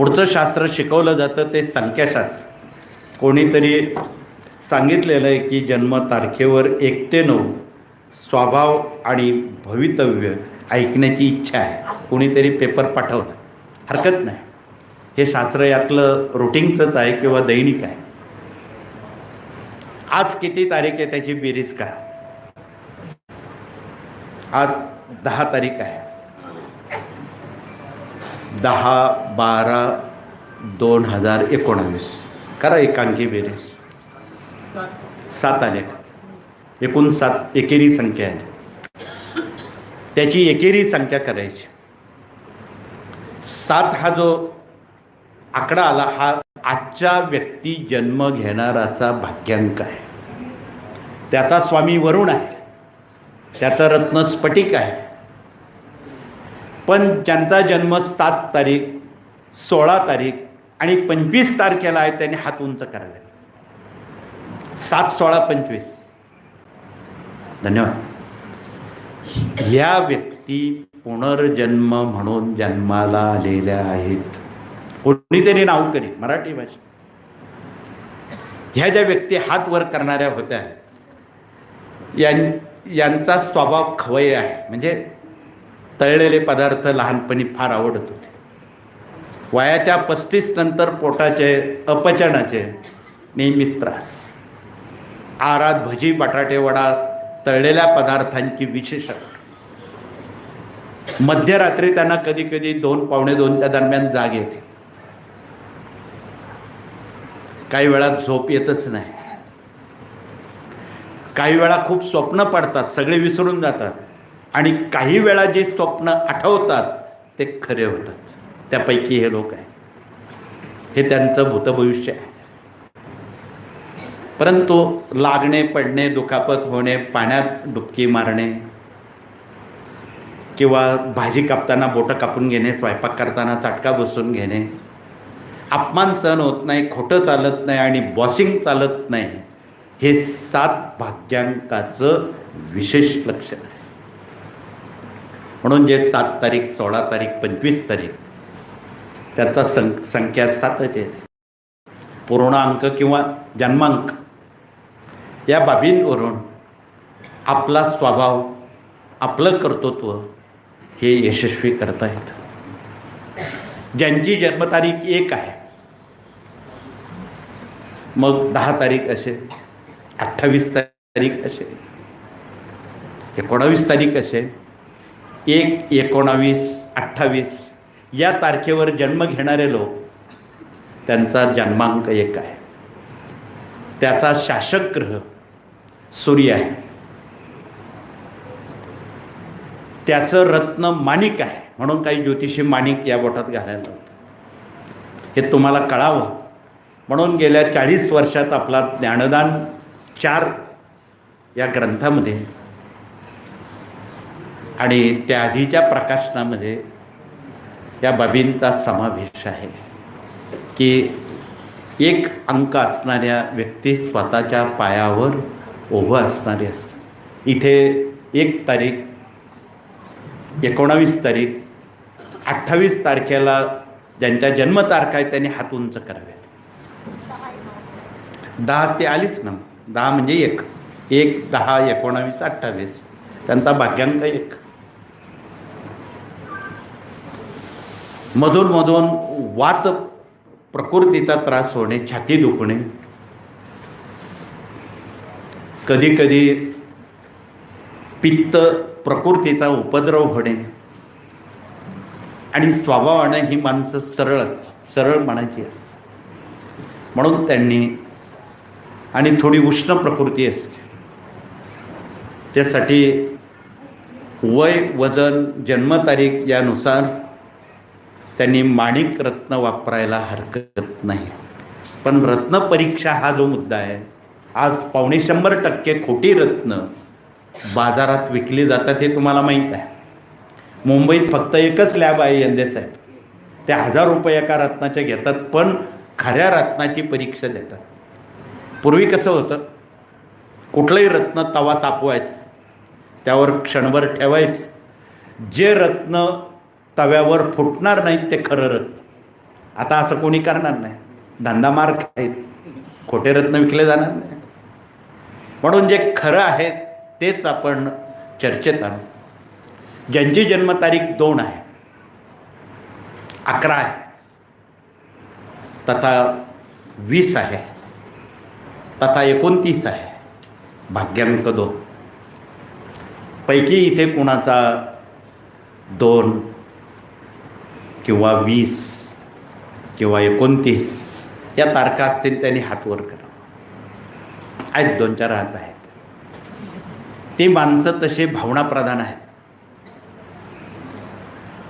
पुढचं शास्त्र शिकवलं जातं ते संख्याशास्त्र. कोणीतरी सांगितलेलं आहे की जन्म तारखेवर एक ते नऊ स्वभाव आणि भवितव्य ऐकण्याची इच्छा आहे. कोणीतरी पेपर पाठवलं. हरकत नाही. हे शास्त्र यातलं रुटीनचंच आहे किंवा दैनिक आहे. आज किती तारीख आहे त्याची बेरीज करा. आज दहा तारीख आहे. दहा बारा दोन हजार एकोणावीस. करा एकांकी बेरीज. सात आले एकूण सात एकेरी संख्या आहे. त्याची एकेरी संख्या करायची. सात हा जो आकडा आला हा आजच्या व्यक्ती जन्म घेणाराचा भाग्यांक आहे. त्याचा स्वामी वरुण आहे. त्याचं रत्न स्फटिक आहे. पण ज्यांचा जन्म सात तारीख सोळा तारीख आणि पंचवीस तारखेला आहे त्यांनी हात उंच करावे सात सोळा पंचवीस. धन्यवाद. ह्या व्यक्ती पुनर्जन्म म्हणून जन्माला आलेल्या आहेत. कोणीतरी नाव करी मराठी भाषा ह्या ज्या व्यक्ती हात वर करणाऱ्या होत्या यां यांचा स्वभाव खवय आहे. म्हणजे तळलेले पदार्थ लहानपणी फार आवडत होते. वयाच्या पस्तीस नंतर पोटाचे अपचनाचे नियमित त्रास. आरात भजी बटाटे वडा तळलेल्या पदार्थांची विशेष मध्यरात्री त्यांना कधी कधी दोन पावणे दोनच्या दरम्यान जाग येते. काही वेळा झोप येतच नाही. काही वेळा खूप स्वप्न पडतात सगळे विसरून जातात. आणि काही वेळा जे स्वप्न आठवतात ते खरे होतात. त्यापैकी हे लोक आहे हे त्यांचं भूतभविष्य आहे. परंतु लागणे पडणे दुखापत होणे पाण्यात डुबकी मारणे किंवा भाजी कापताना बोटं कापून घेणे स्वयंपाक करताना चाटका बसून घेणे अपमान सहन होत नाही खोटं चालत नाही आणि बॉसिंग चालत नाही हे सात भाग्यांकाचं विशेष लक्षण आहे. म्हणून जे सात तारीख सोळा तारीख पंचवीस तारीख त्याचा सं संख्या सातच येते पूर्णांक किंवा जन्मांक या बाबींवरून आपला स्वभाव आपलं कर्तृत्व हे यशस्वी करता येतं. ज्यांची जन्मतारीख एक आहे मग दहा तारीख असेल अठ्ठावीस तारीख असेल एकोणावीस तारीख असेल एक एकोणावीस अठ्ठावीस या तारखेवर जन्म घेणारे लोक त्यांचा जन्मांक एक आहे. त्याचा शासक ग्रह सूर्य आहे. त्याचं रत्न माणिक आहे म्हणून काही ज्योतिषी माणिक या बोटात घालायला लावतात. हे तुम्हाला कळावं. म्हणून गेल्या चाळीस वर्षात आपला ज्ञानदान चार या ग्रंथामध्ये आणि त्या आधीच्या प्रकाशनामध्ये या बाबींचा समावेश आहे की एक अंक असणाऱ्या व्यक्ती स्वतःच्या पायावर उभं असणारी असते. इथे एक तारीख एकोणावीस तारीख अठ्ठावीस तारखेला ज्यांच्या जन्मतारखा आहे त्यांनी हात उंच करावेत. दहा ते आलीच ना दहा म्हणजे एक. एक दहा एकोणावीस अठ्ठावीस त्यांचा भाग्यांक एक. मधूनमधून वात प्रकृतीचा त्रास होणे छाती दुखणे. कधी कधी पित्त प्रकृतीचा उपद्रव होणे. आणि स्वभावानं ही माणसं सरळ असतात सरळ मनाची असतात. म्हणून त्यांनी आणि थोडी उष्ण प्रकृती असते. त्यासाठी वय वजन जन्मतारीख यानुसार त्यांनी माणिक रत्न वापरायला हरकत नाही. पण रत्न परीक्षा हा जो मुद्दा आहे आज पावणे शंभर टक्के खोटी रत्न बाजारात विकली जातात हे तुम्हाला माहीत आहे. मुंबईत फक्त एकच लॅब आहे यंदे साहेब. ते हजार रुपये एका रत्नाच्या घेतात पण खऱ्या रत्नाची परीक्षा देतात. पूर्वी कसं होतं? कुठलंही रत्न तवा तापवायचं. त्यावर क्षणभर ठेवायचं. जे रत्न तव्यावर फुटणार नाहीत ते खरं रत्न आता असं कोणी करणार नाही. धंदा मार्ग आहेत. खोटे रत्न विकले जाणार नाही. म्हणून जे खरं आहे तेच आपण चर्चेत आणू. ज्यांची जन्मतारीख दोन आहे अकरा आहे तथा वीस आहे तथा एकोणतीस आहे भाग्यांक दोन. पैकी इथे कुणाचा दोन किंवा वीस किंवा एकोणतीस या तारखा असतील त्यांनी हातवर करावं आहेत दोन चार हात आहेत. ती माणसं तसे भावनाप्रधान आहेत.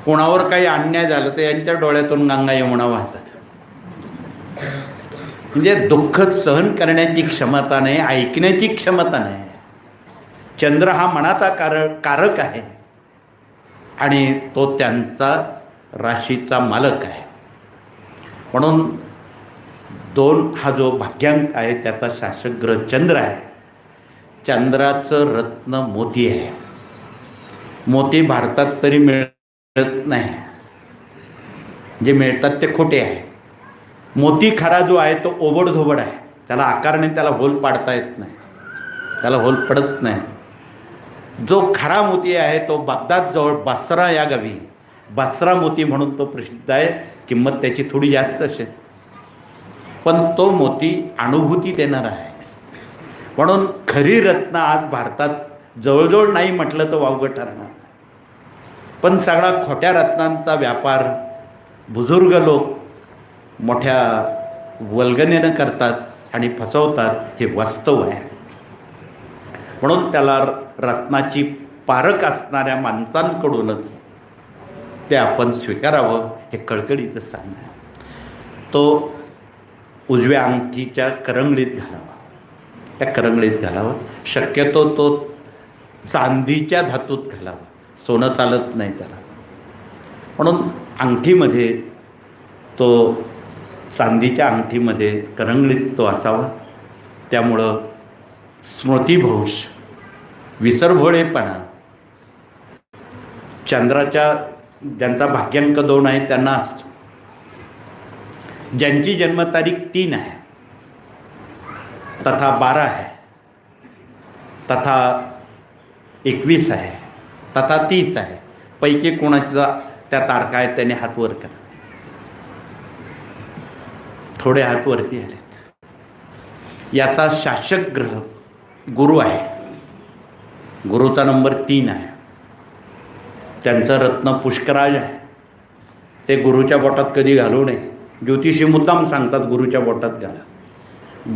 कोणावर काही अन्याय झालं तर यांच्या डोळ्यातून गंगा यमुना वाहतात. म्हणजे दुःख सहन करण्याची क्षमता नाही ऐकण्याची क्षमता नाही. चंद्र हा मनाचा कारक कारक आहे. आणि तो त्यांचा राशीचा मालक आहे. म्हणून दोन हा जो भाग्यांक आहे त्याचा शासक ग्रह चंद्र आहे. चंद्राचं रत्न मोती आहे. मोती भारतात तरी मिळत नाही. जे मिळतात ते खोटे आहे. मोती खरा जो आहे तो ओबडधोबड आहे. त्याला आकाराने त्याला होल पाडता येत नाही. त्याला होल पडत नाही. जो खरा मोती आहे तो बागदाद जवळ बासरा या गावी. बासरा मोती म्हणून तो प्रसिद्ध आहे. किंमत त्याची थोडी जास्त असेल. पण तो मोती अनुभूती देणारा आहे. म्हणून खरी रत्न आज भारतात जवळजवळ नाही म्हटलं तर वावगं ठरणार. पण सगळा खोट्या रत्नांचा व्यापार बुजुर्ग लोक मोठ्या वल्गनेनं करतात आणि फसवतात हे वास्तव आहे. म्हणून त्याला रत्नाची पारख असणाऱ्या माणसांकडूनच ते आपण स्वीकारावं हे कळकळीचं सांगणं तो उजव्या अंगठीच्या करंगळीत घालावा. त्या करंगळीत घालावा. शक्यतो तो चांदीच्या धातूत घालावा. सोनं चालत नाही त्याला. म्हणून अंगठीमध्ये तो चांदीच्या अंगठीमध्ये करंगळीत तो असावा. त्यामुळं स्मृतिभ्रंश विसरभोळेपणा चंद्राच्या ज्यांचा भाग्यांक दोन आहे त्यांना असतो. ज्यांची जन्मतारीख तीन आहे तथा बारा आहे तथा एकवीस आहे तथा तीस आहे पैकी कोणाचा त्या तारखा आहेत त्याने हात वर करा. थोडे हात वरती आलेत. याचा शासक ग्रह गुरु आहे. गुरुचा नंबर तीन आहे. त्यांचं रत्न पुष्कराज आहे. ते गुरुच्या बोटात कधी घालू नये. ज्योतिषी मुद्दाम सांगतात गुरुच्या बोटात घाला.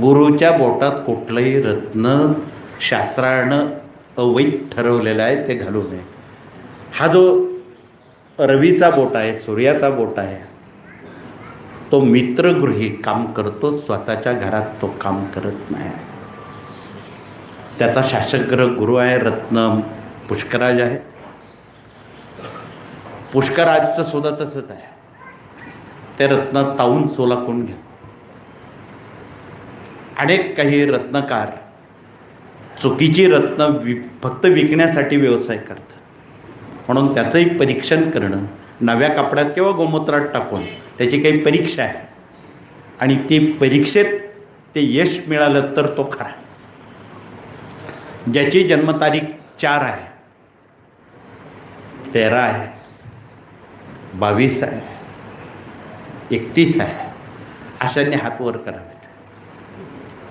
गुरुच्या बोटात कुठलंही रत्न शास्त्रानं अवैध ठरवलेलं आहे ते घालू नये. हा जो रवीचा बोट आहे सूर्याचा बोट आहे तो मित्रगृही काम करतो स्वतःच्या घरात तो काम करत नाही. त्याचा शासक ग्रह गुरु आहे रत्न पुष्कराज आहे. पुष्कराजचं सुद्धा तसंच आहे. ते रत्न तावून कोण घ्या अनेक काही रत्नकार चुकीची रत्न वि फक्त विकण्यासाठी व्यवसाय करतात. म्हणून त्याचंही परीक्षण करणं नव्या कपड्यात किंवा गोमूत्रात टाकून त्याची काही परीक्षा आहे. आणि ती परीक्षेत ते यश मिळालं तर तो खरा ज्याची जन्मतारीख चार आहे तेरा आहे बावीस आहे एकतीस आहे अशांनी हात वर करावेत.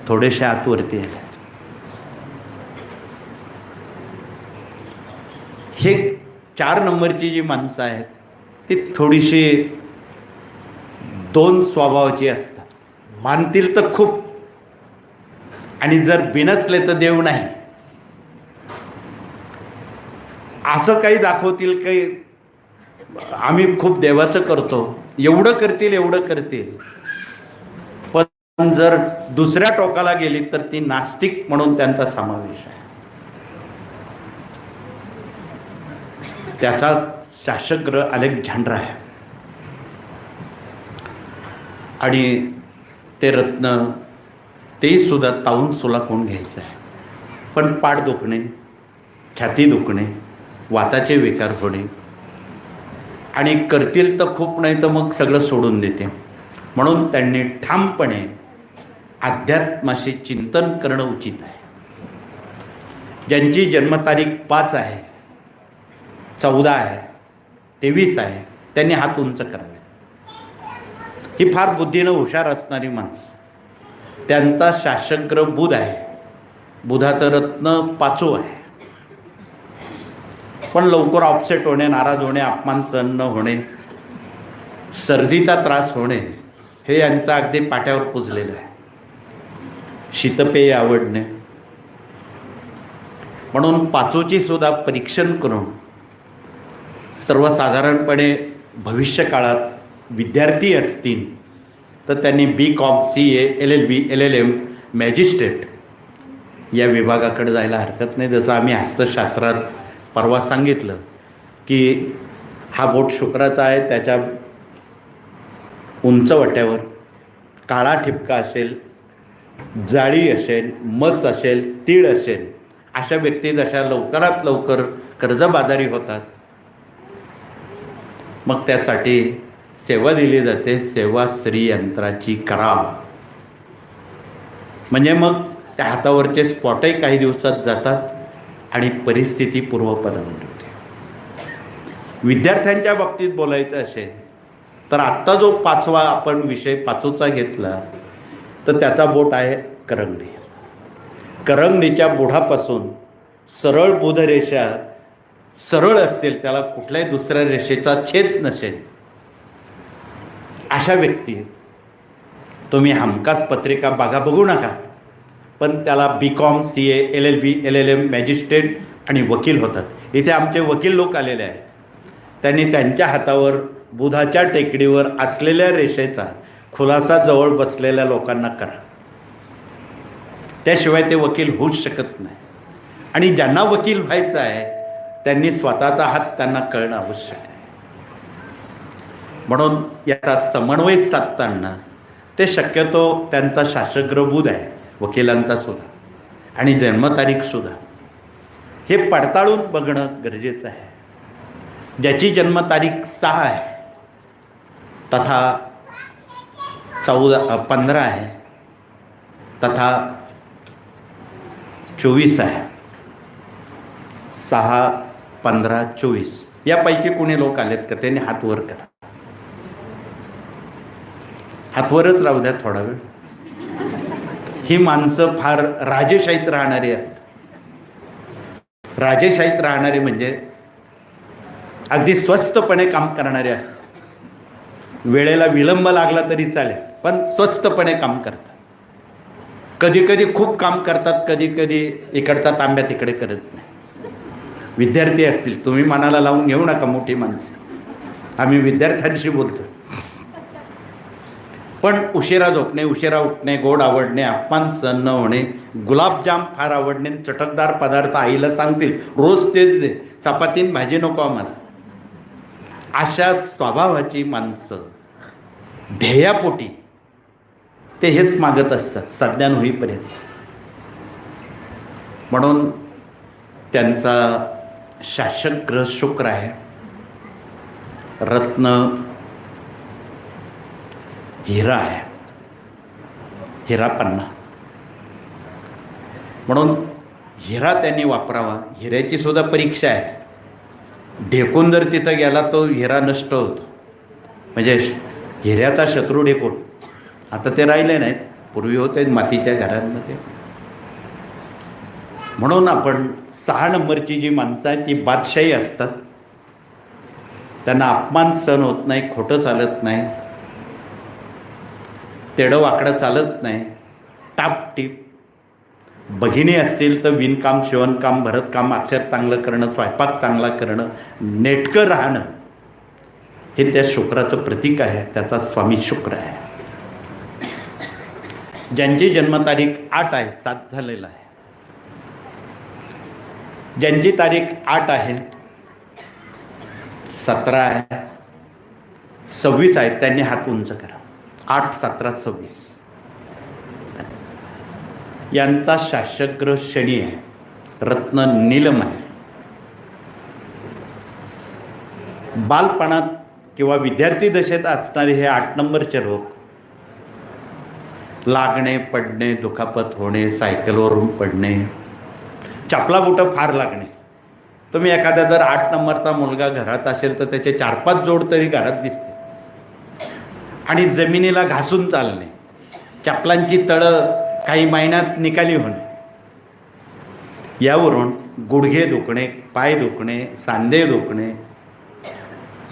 थोडेसे हात वरती आले हे चार नंबरची जी माणसं आहेत ती थोडीशी दोन स्वभावाची असतात. मानतील तर खूप. आणि जर बिनसले तर देव नाही. असं काही दाखवतील काही आम्ही खूप देवाचं करतो. एवढं करतील एवढं करतील. पण जर दुसऱ्या टोकाला गेली तर ती नास्तिक म्हणून त्यांचा समावेश आहे. त्याचा शासकग्रह अलेक्झांड्र आहे. आणि ते रत्न ते सुद्धा तावून कोण घ्यायचं आहे. पण पाठ दुखणे छाती दुखणे वाताचे विकार होणे आणि करतील तर खूप नाही तर मग सगळं सोडून देते. म्हणून त्यांनी ठामपणे अध्यात्माशी चिंतन करणं उचित आहे. ज्यांची जन्मतारीख पाच आहे चौदा आहे तेवीस आहे त्यांनी हात उंच करावे. ही फार बुद्धीनं हुशार असणारी माणसं. त्यांचा शासग्र बुध आहे. बुधाचं रत्न पाचू आहे. पण लवकर ऑफसेट होणे नाराज होणे अपमान सहन न होणे सर्दीचा त्रास होणे हे यांचं अगदी पाट्यावर पुजलेलं आहे. शीतपेय आवडणे. म्हणून पाचोची सुद्धा परीक्षण करून सर्वसाधारणपणे भविष्यकाळात विद्यार्थी असतील तर त्यांनी B com C A L L B L L M magistrate या विभागाकडे जायला हरकत नाही. जसं आम्ही हस्तशास्त्रात परवा सांगितलं की हा बोट शुक्राचा आहे त्याच्या उंचवट्यावर काळा ठिपका असेल जाळी असेल मच असेल तीळ असेल अशा व्यक्ती जशा लवकरात लवकर कर्जबाजारी होतात मग त्यासाठी सेवा दिली जाते सेवा स्त्री यंत्राची करा. म्हणजे मग त्या हातावरचे स्पॉटही काही दिवसात जातात आणि परिस्थिती पूर्वपदावर होते विद्यार्थ्यांच्या बाबतीत बोलायचं असेल तर आत्ता जो पाचवा आपण विषय पाचोचा घेतला तर त्याचा बोट आहे करंगडी. करंगडीच्या बोढापासून सरळ बुधरेषा सरळ असतील त्याला कुठल्याही दुसऱ्या रेषेचा छेद नसेल. अशा व्यक्ती तुम्ही हमखास पत्रिका बागा बघू नका. पण त्याला B com C A L L B L L M magistrate आणि वकील होतात. इथे आमचे वकील लोक आलेले आहेत. त्यांनी त्यांच्या हातावर बुधाच्या टेकडीवर असलेल्या रेषेचा खुलासा जवळ बसलेल्या लोकांना करा. त्याशिवाय ते वकील होऊच शकत नाही. आणि ज्यांना वकील व्हायचं आहे त्यांनी स्वतःचा हात त्यांना कळणं आवश्यक आहे. म्हणून याचा समन्वय साधताना ते शक्यतो त्यांचा शासग्रबूध आहे. वकिलांचा सुद्धा आणि जन्मतारीखसुद्धा हे पडताळून बघणं गरजेचं आहे. ज्याची जन्मतारीख सहा आहे तथा चौदा पंधरा आहे तथा चोवीस आहे. सहा पंधरा चोवीस. यापैकी कोणी लोक आलेत का? त्यांनी हातवर करा. हातवरच राहू द्या थोडा वेळ. ही माणसं फार राजेशाहीत राहणारी असतात. राजेशाहीत राहणारे म्हणजे अगदी स्वस्तपणे काम करणारे असतात. वेळेला विलंब लागला तरी चालेल पण स्वस्तपणे काम करतात. कधी कधी खूप काम करतात कधी कधी इकडचा तांब्या तिकडे करत नाही. विद्यार्थी असतील तुम्ही मनाला लावून घेऊ नका मोठी माणसं. आम्ही विद्यार्थ्यांशी बोलतो पण उशिरा झोपणे उशिरा उठणे गोड आवडणे अपमान सहन न होणे गुलाबजाम फार आवडणे चटकदार पदार्थ आईला सांगतील रोज तेच दे चपातीन भाजी नको आम्हाला. अशा स्वभावाची माणसं ध्येयापोटी ते हेच मागत असतात सज्ञान होईपर्यंत. म्हणून त्यांचा शासक ग्रह शुक्र आहे. रत्न हिरा आहे. हिरा पन्ना म्हणून हिरा त्यांनी वापरावा. हिऱ्याची सुद्धा परीक्षा आहे. ढेकून जर तिथं गेला तो हिरा नष्ट होतो. म्हणजे हिऱ्याचा शत्रू ढेकून. आता ते राहिले नाहीत. पूर्वी होते मातीच्या घरांमध्ये. म्हणून आपण सहा नंबरची जी माणसं आहेत ती बादशाही असतात. त्यांना अपमान सहन होत नाही खोटं चालत नाही. तेडं वाकडं चालत नाही. टापटीप भगिनी असतील तर विणकाम शिवणकाम भरतकाम अक्षर चांगलं करणं स्वयंपाक चांगला करणं नेटकं राहणं हे त्या शुक्राचं प्रतीक आहे त्याचा स्वामी शुक्र आहे. ज्यांची जन्मतारीख आठ आहे सात झालेला आहे. ज्यांची तारीख आठ आहे सतरा आहे सव्वीस आहे त्यांनी हात उंच करा. आठ सतरा सव्वीस. यांचा शासग्रह शनी आहे. रत्न नीलम आहे. बालपणात किंवा विद्यार्थी दशेत असणारे हे आठ नंबरचे लोक लागणे पडणे दुखापत होणे सायकलवरून पडणे चपला बुटं फार लागणे. तुम्ही एखादा जर आठ नंबरचा मुलगा घरात असेल तर त्याचे चार पाच जोड तरी घरात दिसते आणि जमिनीला घासून चालणे. चपलांची तळं काही महिन्यात निकाली होणे. यावरून गुडघे दुखणे पाय दुखणे सांधे दुखणे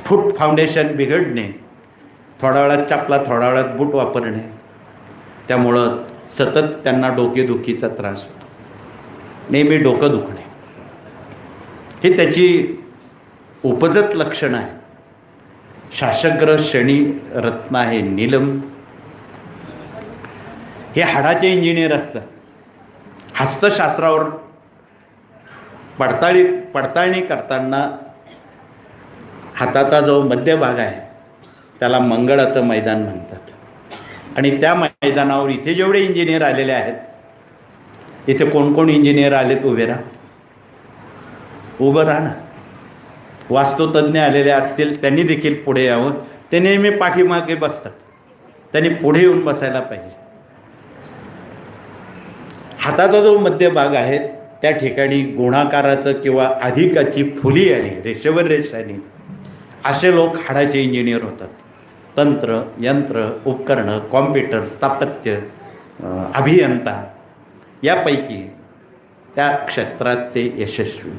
फूट फाउंडेशन बिघडणे थोड्या वेळात चपला थोड्या वेळात बूट वापरणे. त्यामुळं सतत त्यांना डोकेदुखीचा त्रास होतो. नेहमी डोकं दुखणे. ही त्याची उपजत लक्षणं आहेत. शासग्र शनी रत्न आहे नीलम. हे हाडाचे इंजिनियर असतात. हस्तशास्त्रावर पडताळी पडताळणी करताना हाताचा जो मध्यभाग आहे त्याला मंगळाचं मैदान म्हणतात. आणि त्या मैदानावर इथे जेवढे इंजिनियर आलेले आहेत इथे कोण कोण इंजिनियर आलेत? उभे राहा. उभं राहा ना. वास्तुतज्ञ आलेले असतील त्यांनी देखील पुढे यावं. ते नेहमी पाठीमागे बसतात. त्यांनी पुढे येऊन बसायला पाहिजे. हाताचा जो मध्यभाग आहे त्या ठिकाणी गुणाकाराचं किंवा अधिकाची फुली आली रेषेवर रेष आली असे लोक हाडाचे इंजिनियर होतात. तंत्र यंत्र उपकरणं कॉम्प्युटर स्थापत्य अभियंता यापैकी त्या क्षेत्रात ते यशस्वी.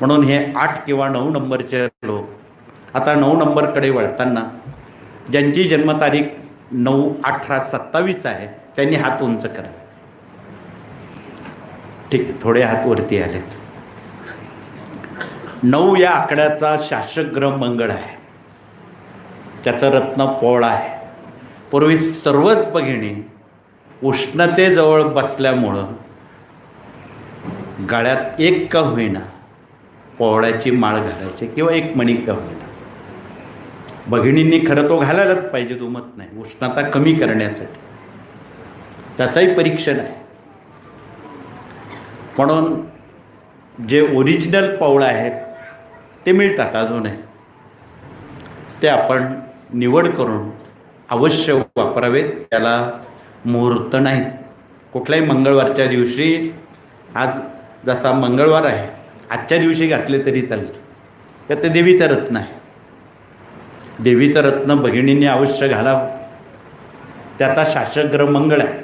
म्हणून हे आठ किंवा नऊ नंबरचे लोक. आता नऊ नंबरकडे वळताना ज्यांची जन्मतारीख नऊ अठरा सत्तावीस आहे त्यांनी हात उंच करा. ठीक थोडे हात वरती आलेत. नऊ या आकड्याचा शासक ग्रह मंगळ आहे. त्याचं रत्न पोळ आहे. पूर्वी सर्वच बघिणी उष्णतेजवळ बसल्यामुळं गळ्यात एक का होईना पोहळ्याची माळ घालायची किंवा एक मणी का होईना भगिनींनी खरं तो घालायलाच पाहिजे दुमत नाही. उष्णता कमी करण्यासाठी. त्याचाही परीक्षण आहे. म्हणून जे ओरिजिनल पवळं आहेत ते मिळतात अजूनही. ते आपण निवड करून अवश्य वापरावेत. त्याला मुहूर्त नाहीत. कुठल्याही मंगळवारच्या दिवशी आज जसा मंगळवार आहे आजच्या दिवशी घातले तरी चालतं. का ते देवीचं रत्न आहे. देवीचं रत्न भगिनींनी अवश्य घालावं. त्याचा शासक ग्रह मंगळ आहे.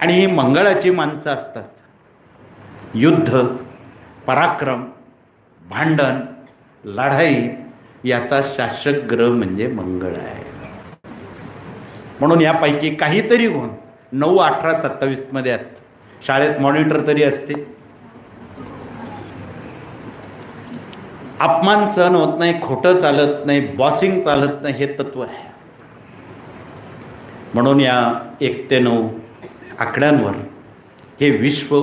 आणि ही मंगळाची माणसं असतात. युद्ध पराक्रम भांडण लढाई याचा शासक ग्रह म्हणजे मंगळ आहे. म्हणून यापैकी काहीतरी गुण नऊ अठरा सत्तावीसमध्ये असतं शाळेत मॉनिटर तरी असते. अपमान सहन होत नाही खोटं चालत नाही बॉसिंग चालत नाही हे तत्व आहे. म्हणून या एक ते नऊ आकड्यांवर हे विश्व